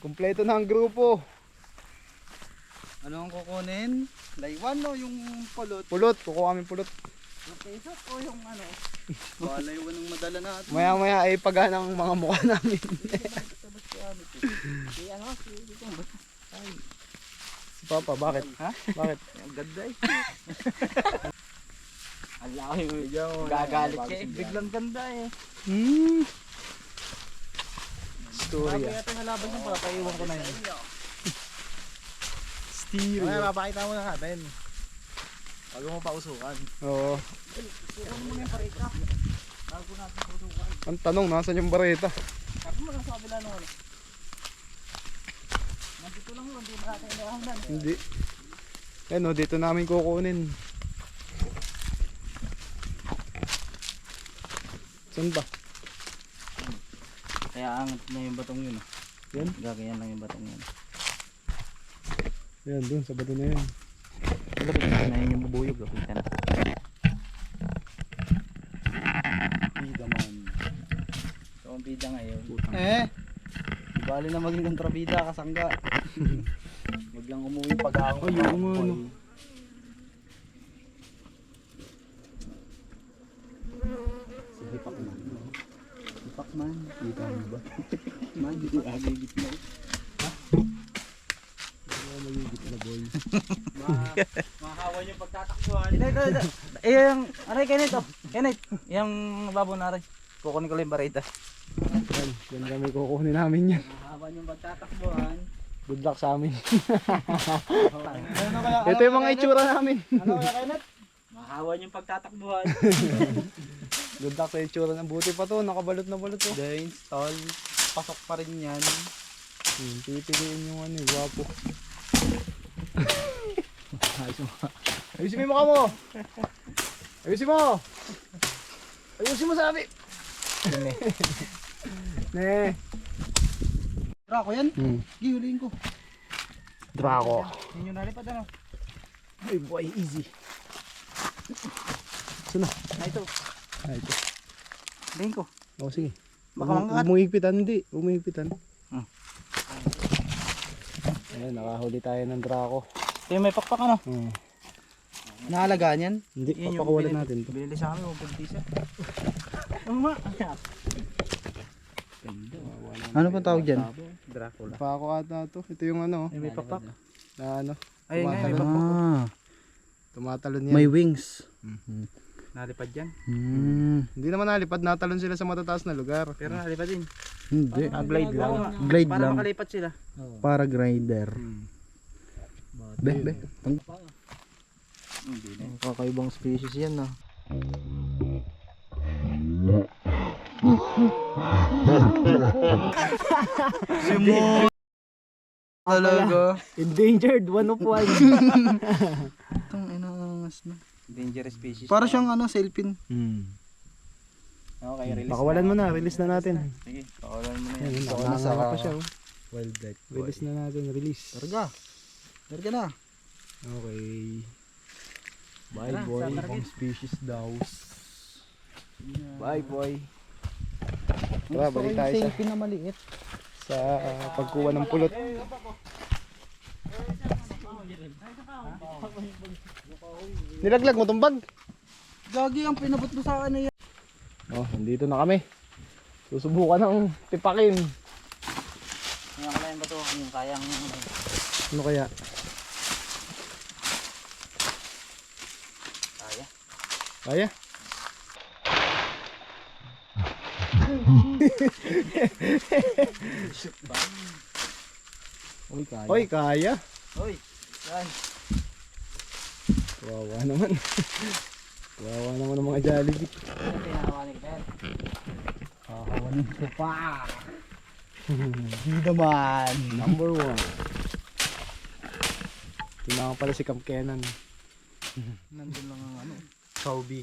Kompleto na ang grupo. Ano ang kukunin? Laywan o yung pulot? Pulot, kukuha kami pulot. Yung pesot o yung ano? Balaywan ang madala natin. Maya maya ay paga ng mga mukha namin. Si ano? Si Ay, si Papa, bakit? Ha? Bakit? ang ganda eh. Ala ko gagalit siya eh. Biglang ganda eh. Hmm. Sabi Storya. yata nalaban yung pala, paiwan ko na yun. Stereo. papakita mo na natin. Bago mo pausukan. Oo. Bago natin pausukan. Ang tanong, nasan yung bareta? Sabi mo lang sa kabila nung ano. Nandito lang yun, hindi na natin inahanan. Hindi. Ano, dito namin kukunin. Saan ba? Kaya angat na yung batong yun. Yan? Gagayan lang yung batong yun. Yan, dun, sa bato na yan. Lapit na yun yung bubuyog. Lapit na. Bida man. So ang bida ngayon. Eh? Di bali na maging kontrabida kasangga. Huwag lang umuwi pag ako. Ay, oo nga, ano. Sige, pakman. Pakman. Kita mo ba? Man, hindi agigit na. Mahawan yung pagtatakbuhan. Yung, aray, Kenneth, oh. Kenneth, yung babo na aray. Kukunin ko lang yung barita. Yan, yan kami kukunin namin yan. Mahawan yung pagtatakbuhan. Good luck sa amin. Ano? Ito yung mga itsura namin. Ano kaya, Kenneth? Mahawan yung pagtatakbuhan. Good luck sa itsura ng buti pa to. Nakabalot na balot to. The install, pasok pa rin yan. Hmm, pipiliin yung ano, eh, gwapo. Ayusin mo yung mukha mo! Ayusin mo! Ayusin mo sabi! Ne. Tara ko yan. Hmm. Gihuliin ko. Draco. Yun yung nalipad ano. Ay boy, easy. Saan na? Na ito. Ah, ito. Huliin ko. O sige. Baka mong higpitan, hindi. Higpitan. Hmm. Ayun, nakahuli tayo ng Draco. Ito yung may pakpak ano. Hmm. Nakalagaan yan. Hindi, Yan yung papakawalan binili- natin to. Binili sa amin, huwag pagtisa. Ano ma? Ano pang tawag dyan? Dracula. Pa ako ata to. Ito yung ano, May pakpak. na ano, Ayun nga, may pakpak. Ah, tumatalon yan. may wings. Nalipad yan. Hmm, Hindi naman nalipad, natalon sila sa matataas na lugar. Pero nalipad din. hindi. Ah, glide lang. Glide Para lang. makalipat sila. Paraglider. Be, be. Tang- Hindi na. Kakaibang species yan ah. Talaga. Endangered, one of one. Itong inangas na. Dangerous species. Para siyang ano, selfin. hmm. Okay, release. Pakawalan mo na, release na natin. Sige, pakawalan mo na Yan, pa siya. oh. Wildlife. Release na natin, release. Karga. Karga na. Okay. Bye boy. Ibang species daw. Bye boy. Tara, balik tayo sa, selfie na maliit. sa pagkuha ng pulot. Nilaglag mo tong bag. Gagi ang pinabot mo sa akin na yan. Oh, nandito na kami. Susubukan ng tipakin. Kaya ko lang ba ito? Yung kayang... Ano kaya? Kaya. Kaya? Uy, kaya. Oy, kaya. Hoy! Yan. Kawawa naman. Kawawa naman ng mga Jollibee. Ano pinakawanin ka yan? Kakawanin ko pa. Hindi naman. Number one. Ito na nga pala si Camp Kenan. Nandun lang ang ano. Saubi.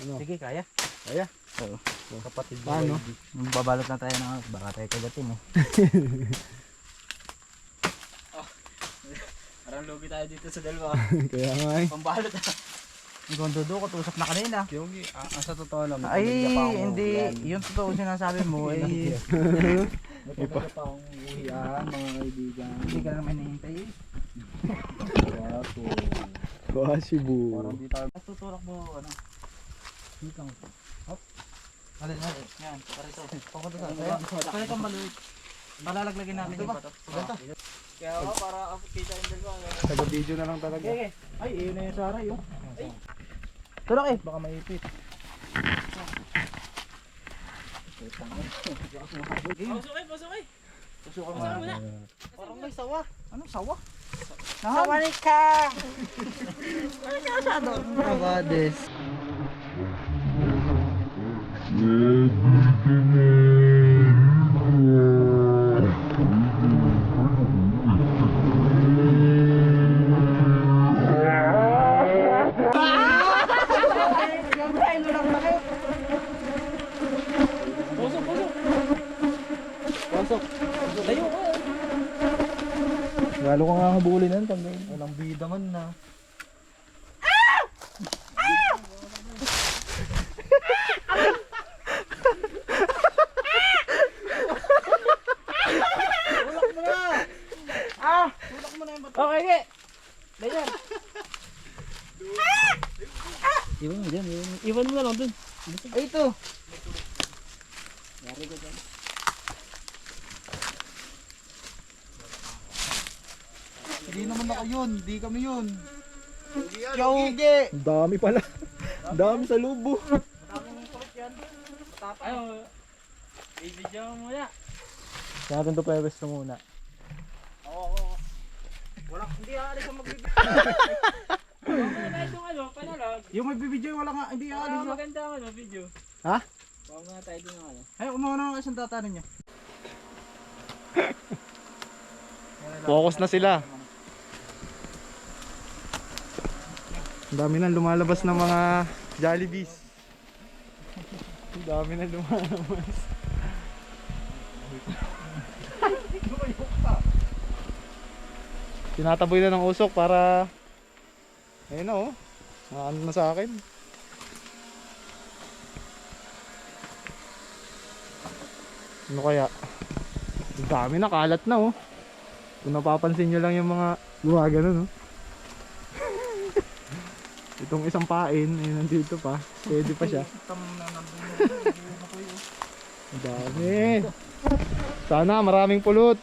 Ano? Sige, kaya. Kaya? Oo. Kapatid mo. Paano? Babalot na tayo ng. Baka tayo kagatin eh. Parang lugi tayo dito sa dalawa. Kaya nga eh. Pambalot ah. Ang gondodo ko, tusok na kanina. Yung, ah, sa totoo lang. Ay, hindi. Yung totoo sinasabi mo ay Uwi pa. pa akong uwian, mga kaibigan. Hindi ka naman hinihintay eh. Wapo. Wasibu. Parang di tayo. Tutulak mo ano. Sikang. Alin, alin. Yan, parito. Papunta Ano saan? ba? Parito ang maluwit. Malalaglagan natin yung pato. Kaya ako, para ako kita yung dalawa. Taga-video na lang talaga. Okay, Ay, iyon na yung saray oh. Tulak eh. Baka maipit. Pasok pasok eh. Pasok mo na. Parang may sawa. Anong sawa? Sawani ka! Ano ka sa doon? Abades. Pasok, Pasok. Layo ko. Lalo ka nga habulin. Pag Walang bida man na. Okay, okay. Layan. Iwan mo dyan, iwan mo. Iwan mo na lang dun. Ay, ito. Hindi naman ako yun, hindi kami yun. Yogi! Ang dami pala. Ang dami sa lubo. Ayaw. I-video mo muna. Kaya natin ito pwes na muna. Oo, oo. Wala, hindi aalis ang magbibigay. Itong ano, panalag. Yung magbibidyo, wala nga, hindi aalis. maganda ang ano, video. Ha? Huwag nga tayo din ng ano. Ay, umuha na isang tatanan niya. Focus na sila. Ang dami nang lumalabas ng mga Jollibees. Ang dami nang lumalabas. Tinataboy na ng usok para ayun na oh. Ano na sa akin. Ano kaya? Ang dami na, kalat na oh. Kung napapansin nyo lang yung mga gumagano no. Itong isang pain, ayun nandito pa. Pwede pa siya. Ang dami. Sana maraming pulot.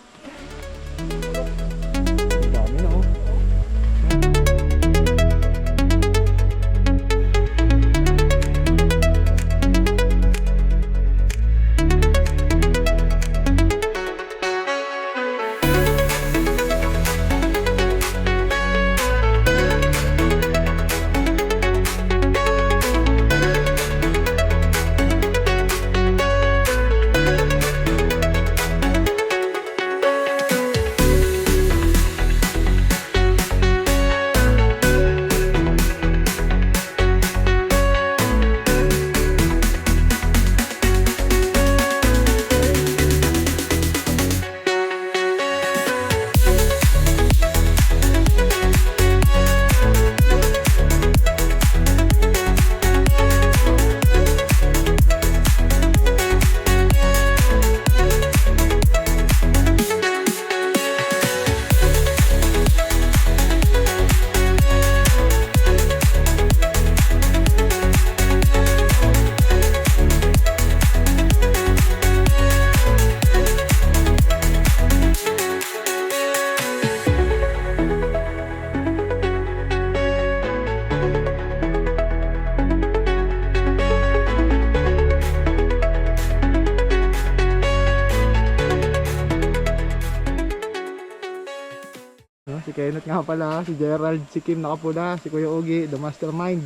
Nga pala, si Gerald, si Kim nakapula, si Kuya Ugi, the mastermind.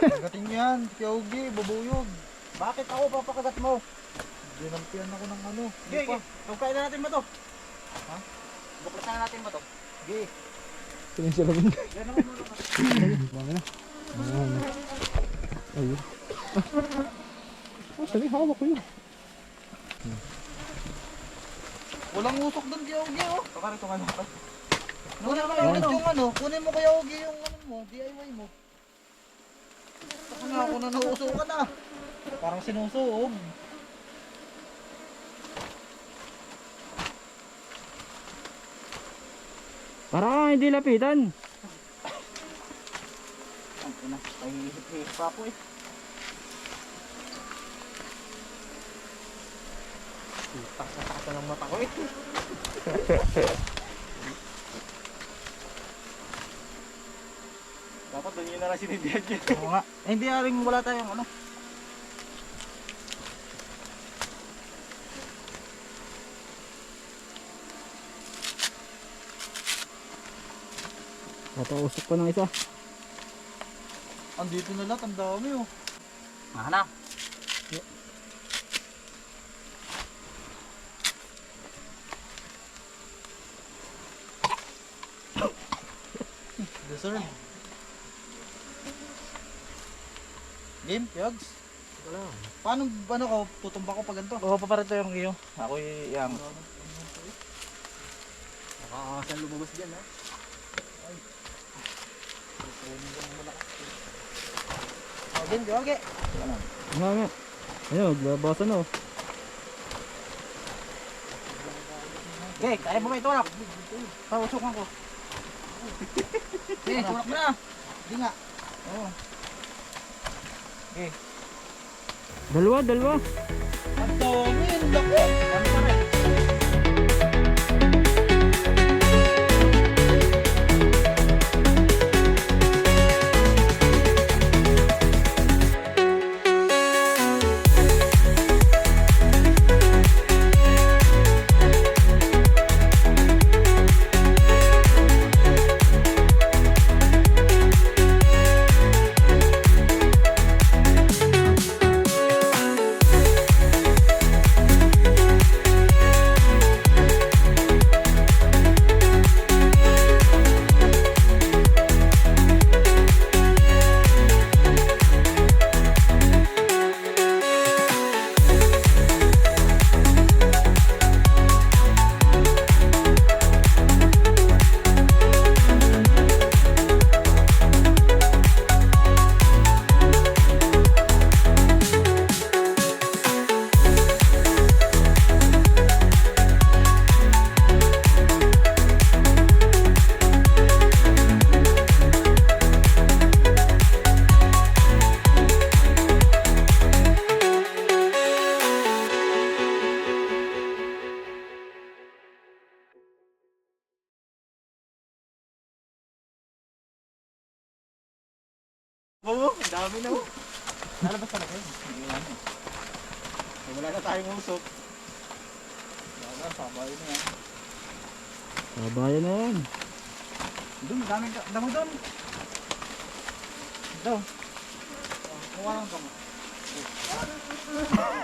Pagating yan, Yogi, babuyog. Bakit ako papakagat mo? Dinampian ako ng ano. Okay, okay. Hukain na natin ba to? Ha? Buklasan na natin ba to? Okay. Sinisalamin. Yan ako muna. Na. Ayun. Ah. Oh, sabi, hawak ko yun. Walang usok doon, Yogi, oh. Baka rito nga Muna mo ulit yung ano, kunin mo kaya Ogie yung ano mo, DIY mo. Saka na ako na nauso ka na. Parang sinusuog. Para hindi lapitan. Ang ina, pahihihip pa ako eh. Taas na taas ng mata ko eh. doon yun na lang sinindihan niya. Oo nga. Eh, hindi aring wala tayong ano. Matausok pa ng isa. Andito na lahat, ang dami oh. Mahana. Deserve. Game, Yogs? Paano, ano ko, tutumba ko pag ganito? Oo, paparito yung iyo. Ako yung... Nakakasan lumabas dyan ha. Oh, game, okay. Nga nga. Ayun, maglabasan o. Okay, kaya mo ba itulak? Pausukan ko. Eh, tulak mo na. Hindi nga. Oo. Okay. Dalawa, dalawa. Ang dami, ang laki. Oo, ang dami na oh. Lalabas talaga yun. Eh, Wala na tayong usok. Wala na, sabay na yan. Sabayan na yan. Doon, daming ka- damo doon. Daw. Kuha lang kamo.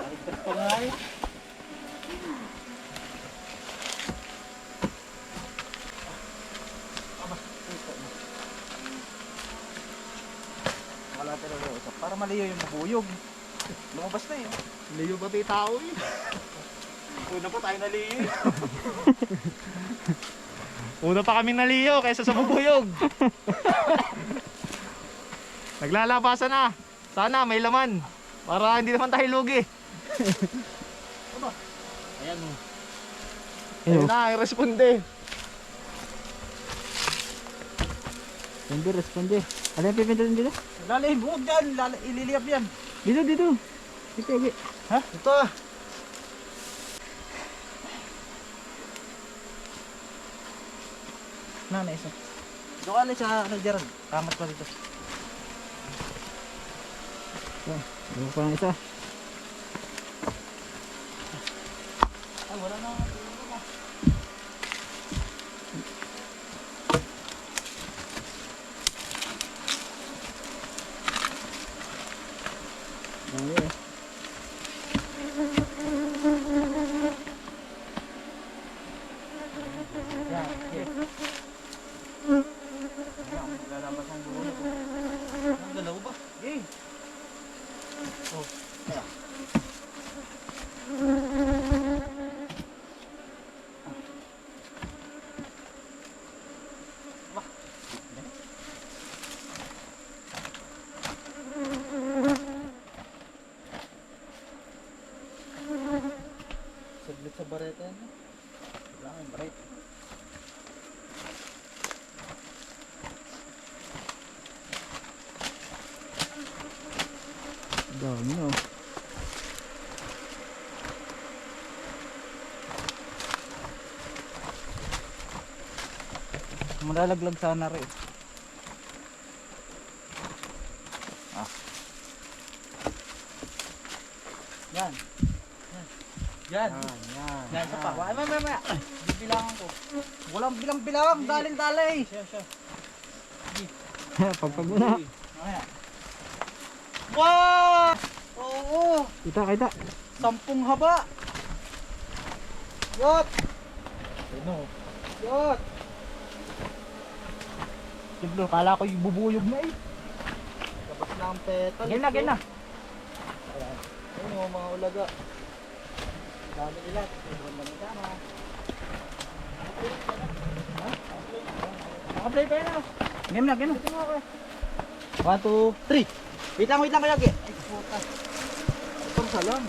Ligtas pa nga eh. Wala talaga usap. Para maliyo yung mabuyog. Lumabas na yun. Layo pati tao eh. Una pa tayo naliyo eh. Una pa kami naliyo kaysa sa bubuyog. Naglalabasan na. Sana may laman. Para hindi naman tayo lugi. Ayan oh. Ayun na, responde. Responde, responde. Ano yung pipindutin dito? Lalim, huwag dyan. Lala- ililiyap yan. Dito, dito. Dito, okay. Ha? Ito ah. Na, na isa. Doon ka ulit sa ano, Gerald. Kamat pa dito. Yan. Doon pa ng isa. Ay, wala na. Dami eh. Yan, okay. Yan, lalabas ang dulo. Ang dalaw ba? Okay. Oh, ayan. Saglit sa bareta yan. eh. Kailangan break. Dami oh. Malalaglag sana rin. Ah. Yan. Yan. Yan, yan. Yan, isa pa. Ay, may, may, may. Bibilangan ko. Walang bilang-bilang. Dalin-dalay. Siya, siya. Pagpag mo na. Wow! Oo! Kita, kita. Sampung haba! Yot! Ano? Yot! Siglo, kala ko yung bubuyog na eh. Labas na ang petal. Again na, again na. Ayun yung mga ulaga. Dami nila. Tingnan lang kasama. Naka-play pa yun ah. Game na, game na. One, two, three. Wait lang, wait lang kayo. Ay, puta. Itong salam.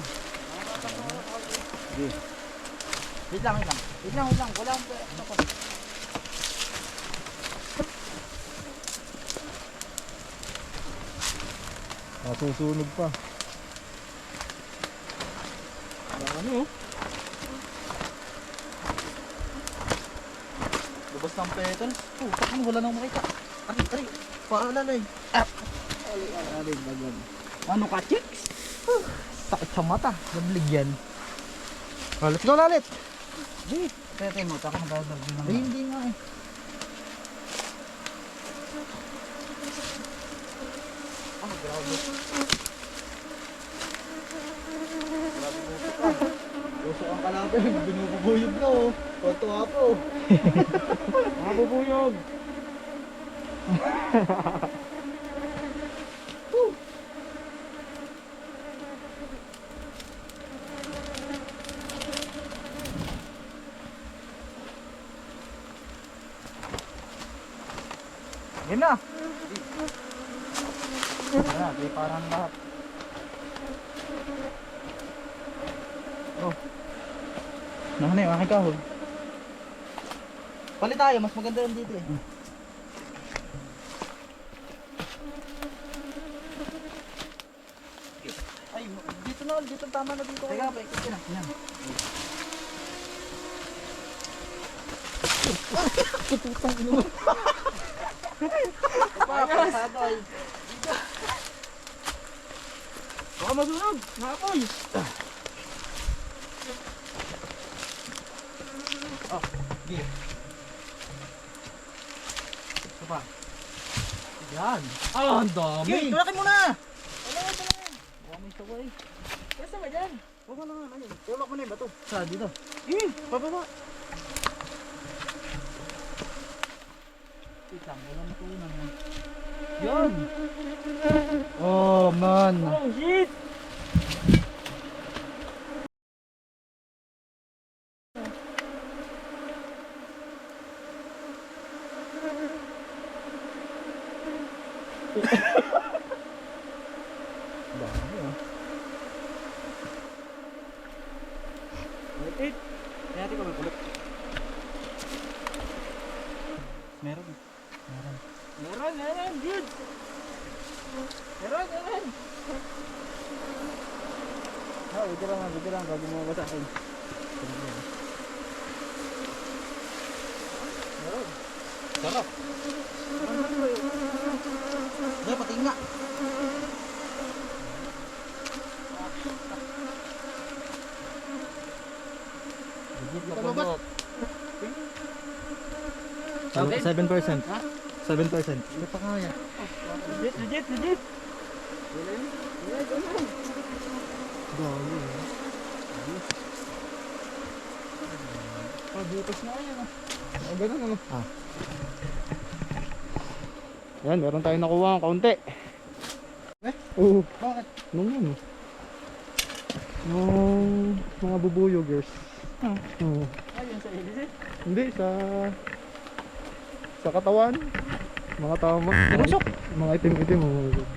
Wait lang, wait lang. Wait lang, wait lang. Wala akong ano pa. Ah, susunog pa. Ano? Labas ng petals. Oh, takin, wala nang makita. Ari, ari. Paala na eh. Ari, bagan. Ano ka, chicks? Huh, Sakit sa mata. Nablig yan. Oh, let's go lalit. Di. Tete mo, taka nagagag din Ay, hindi nga eh. Puso ang kalaban. Binububuyog na oh. Tuwa po. Mga bubuyog. Yan na. Na, di parang lahat. Oh. Naka na yung aking kahon. Palit tayo. Mas maganda yan dito eh. Ay, dito na. Dito tama na dito. Teka, pa, ikot na. Yan. Pa, pasado ay. Baka masunog. Nakapoy. Oh, di. Ito pa. Yan. Ah, ang dami. Sige, tulakin mo na. Ano, ito na yan. Huwag mo sabay. Basta ba dyan? Huwag mo na nga. Ayun. Tulak mo na yung bato. Sa dito. Eh, pababa. Wait lang, wala matunan mo. Yan. Oh, man. Oh, shit. Wait, Kaya natin kung may kulot. Meron. Meron. Meron, meron, dude. Meron, meron. Ah, wait lang, wait lang, bago mo sa akin. Meron. Sarap. Hindi, pati nga. Legit na ba? pulot. Seven- 7%. 7%. Hindi pa kaya. Legit, legit, legit. Dami. Oh, butas na yan. ah. Ah, ganun ano. Ah. Yan, meron tayong nakuha ng kaunti. Eh? Oo. Bakit? Nung ano? Nung mga bubuyogers. Ah. Oo. Ayun sa ilis Hindi, sa... Sa katawan. Mga tama. Mga itim-itim. Oh. Hindi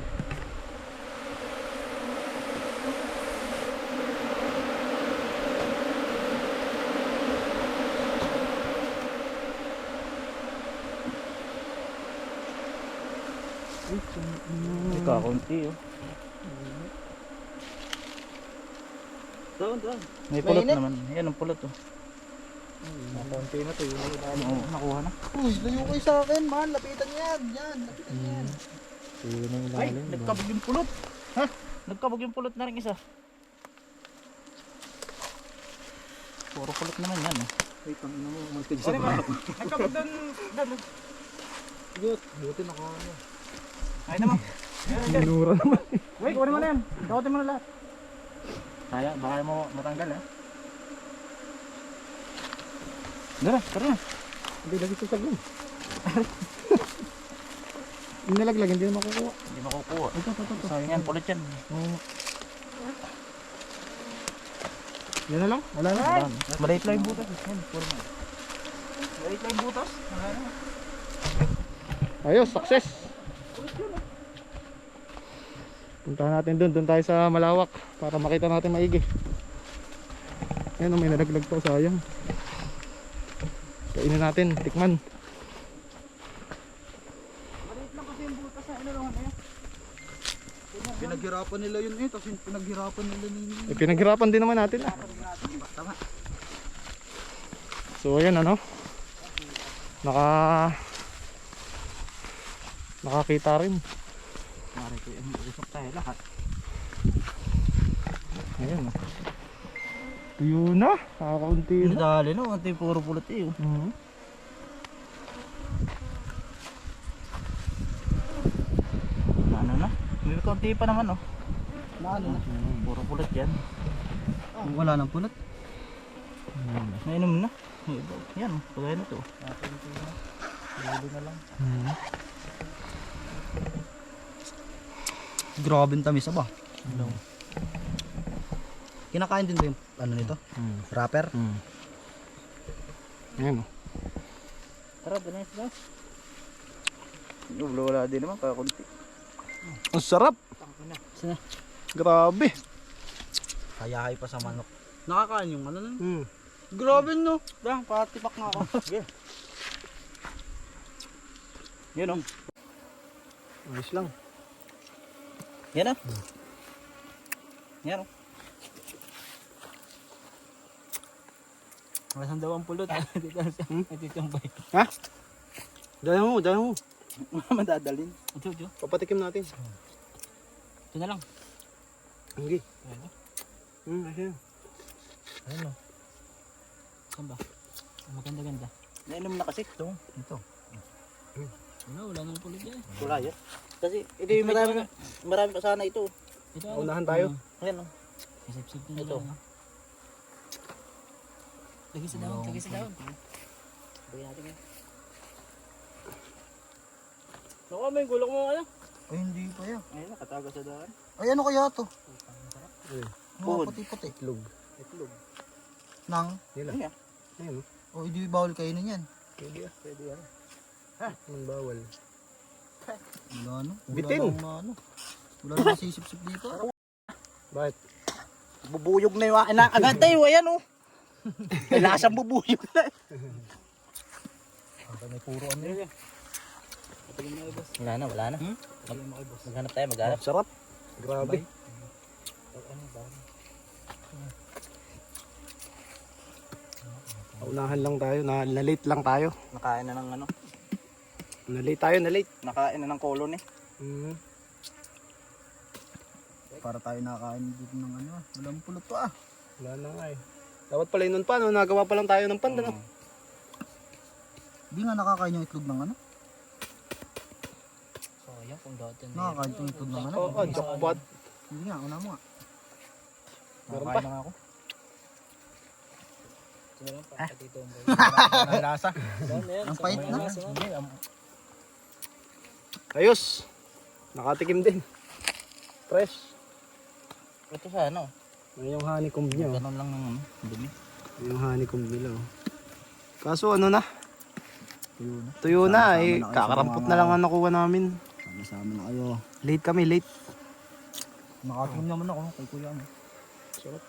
konti oh. Doon, doon. May pulot Mainit. naman. Yan ang pulot oh. Konti na to. Yung Oo, nakuha na. Uy, layo kayo sa akin, man. Lapitan yan. Yan, lapitan yan. Yun ang Ay, ilalim. nagkabog yung pulot. Ha? Nagkabog yung pulot na rin isa. Puro pulot naman yan eh. Wait, ang ina mo, mantig Ano ba? Nagkabog doon. doon. Gut, buti naka ano. Ay naman. Minura naman. Wait, kunin mo na yan. Dakotin mo na lahat. Kaya, baka mo matanggal ha. Dara, tara na. Hindi lagi sa saglam. Yung nalaglag, hindi na makukuha. Hindi makukuha. Ito, ito, ito. Sayang yan, pulot yan. Oo. Yan na lang? Wala na? Maliit lang yung butas. Yan, puro mo. Maliit lang yung butas. Na. Ayos, success! Puntahan natin doon, doon tayo sa malawak para makita natin maigi. Ayan, oh, may nalaglag to, sayang. Kainin natin, tikman. Maliit lang kasi yung butas na inuluhan na yan. Pinaghirapan nila yun eh. Tapos pinaghirapan nila nini. Eh, pinaghirapan din naman natin ah. Tama. So ayan ano. Naka nakakita rin. Mari ko yung usok tayo lahat. Ayan. oh. Tuyo na. Kakaunti na. Dali ito yung puro pulot eh. oh. Mhm. Ano na? May pa naman oh. Na ano na? Puro pulot yan. Wala nang punot. Nainom na. Yan oh, kagaya na to. Mhm. Grabe ang tamis ba? Kinakain din ba yung ano nito? Mhm. Wrapper? Mhm. Ayan oh. Tara, doon na Wala wala din naman, kaya konti. Ang sarap. Sana. Grabe. Kayahay pa sa manok. Nakakain yung ano nun? Mhm. Grabe no. Dang, patipak nga ako. Yan oh. Ayos lang. Yan oh. Yan oh. Malasang daw ang pulot. Dito Hmm? Dito yung bay. Ha? Dala mo, dala mo. Madadalin. Ito, ito. Papatikim natin. Ito na lang. Hindi. Ano? Hmm, ayun. Ano? Saan ba? Ang maganda-ganda. Nainom na kasi ito. Ito. Wala, wala nang pulot yan. Wala yan. Kasi ito yung marami, marami pa sana ito. Ito, Unahan tayo. Ayan o. Isip-sip na Ito. lang. Lagi sa daon, lagi sa daon. Bagay natin yan. Naku, may gulok mo ano? Ay, hindi pa yan. Ayun, nakatago sa daon. Ay, ano kaya to? Eh, Mga puti-puti. Itlog. Nang? Nila. Ayun oh. O, hindi bawal kainin yan. Pwede ah. Pwede ah. Ha? Man bawal. Wala ano? Wala Bitin. lang na ano. Wala lang masisip-sip dito. Bakit? Bubuyog na yung anak. Agad tayo, ayan oh. May lasang bubuyog na. May puro ano yun. Wala na, wala na. Hmm? Mag maghanap tayo, maghanap. Sarap. Grabe. Unahan lang tayo. Na, na-late lang tayo. Nakain na ng ano. Na-late tayo, na-late. Nakain na ng kolon eh. Mhm. Para tayo nakakain dito ng ano. ah. Walang pulot to ah. Wala na nga eh. Dapat pala yun nun pa, no? Nagawa pa lang tayo ng panda, no? Hindi nga nakakain yung itlog ng ano. Sayang kung dati na. Nakakain yung itlog ng ano. Oo, oh, jackpot. Hindi nga, una mo nga. Meron Nakain pa. na nga ako. Ang lasa. Ang pait na. Ayos. Nakatikim din. Fresh. Ito sa ano? Ano yung honeycomb niya, oh. Ganun lang ng ano. Dumi. Ano yung honeycomb nila, oh. Kaso ano na? Tuyo na. Tuyo na, eh. Kakarampot na lang ang nakuha namin. Sama-sama na kayo. Late kami, late. Nakatikim naman ako kay kuya. ano. Sarap.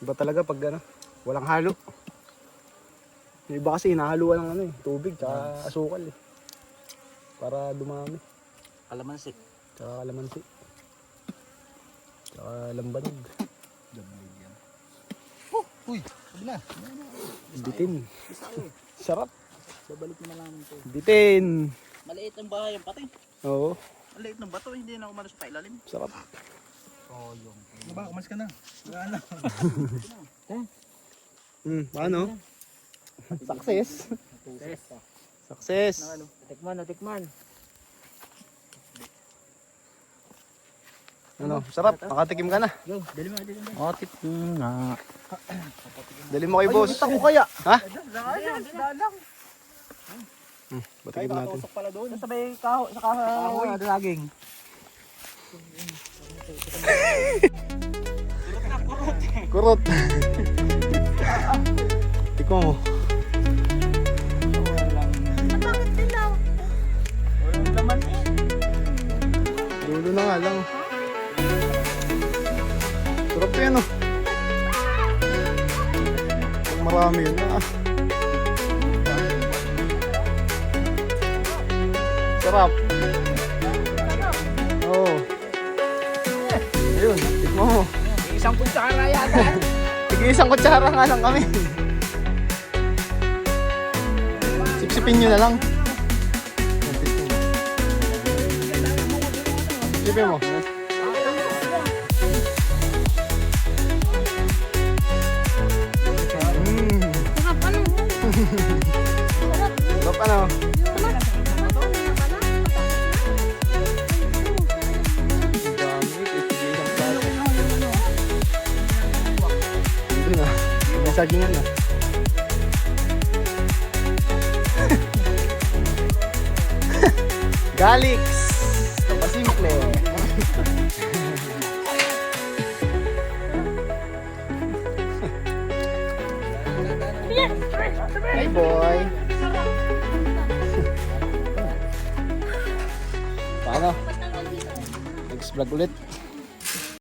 Iba talaga pag ano, walang halo. Yung iba kasi hinahaluan ng ano eh, tubig tsaka asukal eh. Para dumami. Kalamansi. Tsaka kalamansi. Tsaka Uh, lambanog. Oh, uy, sabi na. Bitin. Sarap. Babalik naman namin to. Bitin. Maliit ang bahay yung pati. Oo, Maliit ng bato, hindi na umanos pa ilalim. sarap. Ano ba, kumalis ka na. Wala na. Hmm, paano? Success. Success. Natikman, natikman. Ano, sarap. Nakatikim ka na. Go, dali mo, dali mo. Otit nga. Dali mo kay boss. Ako kaya. Ha? Dalang. Hmm, batikim natin. pala doon. Sa may kaho, sa kahoy. Ano laging? Kurot. Tikmo mo. Na nga lang. Sarap yan oh. Marami yun ah. Sarap. Oo. Oh. Ayun, tikmo mo. Isang kutsara yata. Sige, isang kutsara nga lang kami. Sipsipin nyo na lang. Ang dami. Sige, isang plato. Hindi na. May sagingan na. Galix! Boy! Paano? Next vlog ulit.